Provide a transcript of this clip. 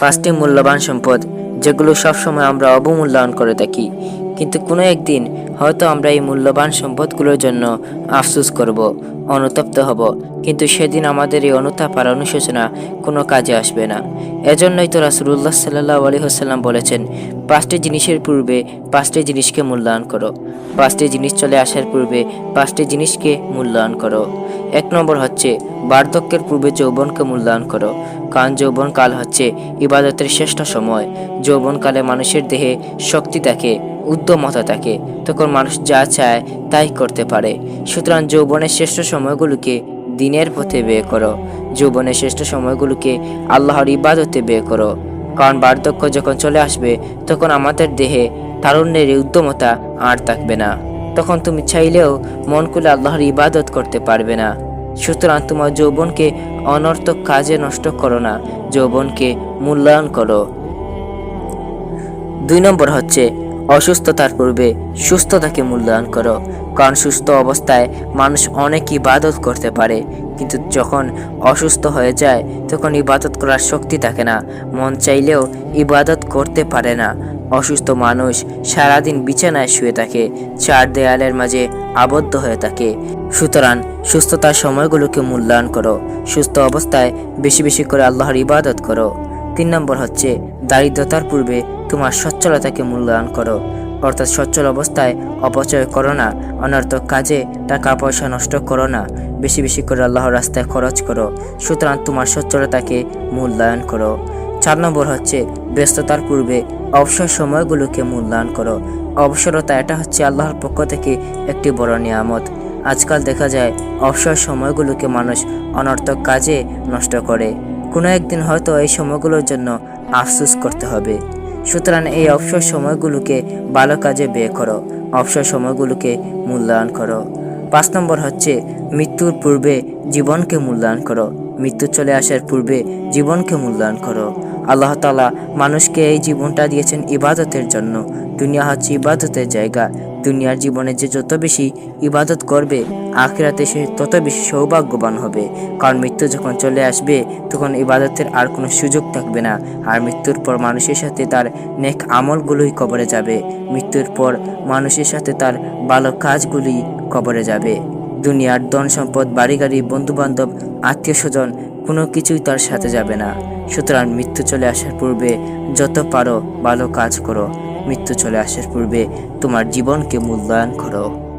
পাঁচটি মূল্যবান সম্পদ, যেগুলো সবসময় আমরা অবমূল্যায়ন করে থাকি। কিন্তু কোনো একদিন হয়তো আমরা এই মূল্যবান সম্পদগুলোর জন্য আফসুস করব, অনুতপ্ত হব, কিন্তু সেদিন আমাদের এই অনুতাপ আর অনুশোচনা কোনো কাজে আসবে না। এজন্যই তো রাসুল্লাহ সাল্লাহ আলী হাসাল্লাম বলেছেন, পাঁচটি জিনিসের পূর্বে পাঁচটি জিনিসকে মূল্যায়ন করো। পাঁচটি জিনিস চলে আসার পূর্বে পাঁচটি জিনিসকে মূল্যায়ন করো। এক নম্বর হচ্ছে বার্ধক্যের পূর্বে যৌবনকে মূল্যায়ন করো। কারণ যৌবনকাল হচ্ছে ইবাদতের শ্রেষ্ঠ সময়। যৌবনকালে মানুষের দেহে শক্তি থাকে, উদ্যমতা থাকে। তখন মানুষ যা চায় তাই করতে পারে। সুতরাং যৌবনের শ্রেষ্ঠ সময়গুলোকে দিনের পথে ব্যয় করো। যৌবনের শ্রেষ্ঠ সময়গুলোকে আল্লাহর ইবাদতে ব্যয় করো। কারণ বার্ধক্য যখন চলে আসবে, তখন আমাদের দেহে তারুণ্যের উদ্যমতা আর থাকবে না। তখন তুমি চাইলেও মন খুলে আল্লাহর ইবাদত করতে পারবে না। সুতরাং তোমার যৌবনকে অনর্থক কাজে নষ্ট করো না, যৌবনকে মূল্যায়ন করো। দুই নম্বর হচ্ছে, অসুস্থতার পূর্বে সুস্থতাকে মূল্যায়ন করো। কারণ সুস্থ অবস্থায় মানুষ অনেক ইবাদত করতে পারে, কিন্তু যখন অসুস্থ হয়ে যায়, তখন ইবাদত করার শক্তি থাকে না। মন চাইলেও ইবাদত করতে পারে না। অসুস্থ মানুষ সারাদিন বিছানায় শুয়ে থাকে, চার দেয়ালের মাঝে আবদ্ধ হয়ে থাকে। সুতরাং সুস্থতার সময়গুলোকে মূল্যায়ন করো, সুস্থ অবস্থায় বেশি বেশি করে আল্লাহর ইবাদত করো। তিন নম্বর হচ্ছে দারিদ্রতার পূর্বে তোমার সচ্ছলতাকে মূল্যায়ন করো। অর্থাৎ সচ্ছল অবস্থায় অপচয় করো না, অনর্থক কাজে টাকা পয়সা নষ্ট করো না, বেশি বেশি করে আল্লাহর রাস্তায় খরচ করো। সুতরাং তোমার সচ্ছলতাকে মূল্যায়ন করো। চার নম্বর হচ্ছে, ব্যস্ততার পূর্বে অবসর সময়গুলোকে মূল্যায়ন করো। অবসরতা এটা হচ্ছে আল্লাহর পক্ষ থেকে একটি বড় নিয়ামত। আজকাল দেখা যায়, অবসর সময়গুলোকে মানুষ অনর্থক কাজে নষ্ট করে। কোনো একদিন হয়তো এই সময়গুলোর জন্য আফসোস করতে হবে। সুতরাং এই অবসর সময়গুলোকে ভালো কাজে ব্যয় করো, অবসর সময়গুলোকে মূল্যায়ন করো। পাঁচ নম্বর হচ্ছে, মৃত্যুর পূর্বে জীবনকে মূল্যায়ন করো। মৃত্যু চলে আসার পূর্বে জীবনকে মূল্যায়ন করো। আল্লাহ তালা মানুষকে এই জীবনটা দিয়েছেন ইবাদতের জন্য। দুনিয়া হচ্ছে ইবাদতের জায়গা। দুনিয়ার জীবনে যে যত বেশি ইবাদত করবে, আখিরাতে সে তত বেশি সৌভাগ্যবান হবে। কারণ মৃত্যু যখন চলে আসবে, তখন ইবাদতের আর কোনো সুযোগ থাকবে না। আর মৃত্যুর পর মানুষের সাথে তার নেক আমলগুলোই কবরে যাবে। মৃত্যুর পর মানুষের সাথে তার ভালো কাজগুলি কবরে যাবে। দুনিয়ার ধন সম্পদ বাড়ি গাড়ি বন্ধু বান্ধব আত্মীয় স্বজন কোনো কিছুই তার সাথে যাবে না। সুতরাং মৃত্যু চলে আসার পূর্বে যত পারো ভালো কাজ করো। মৃত্যু চলে আসার পূর্বে তোমার জীবনকে মূল্যায়ন করো।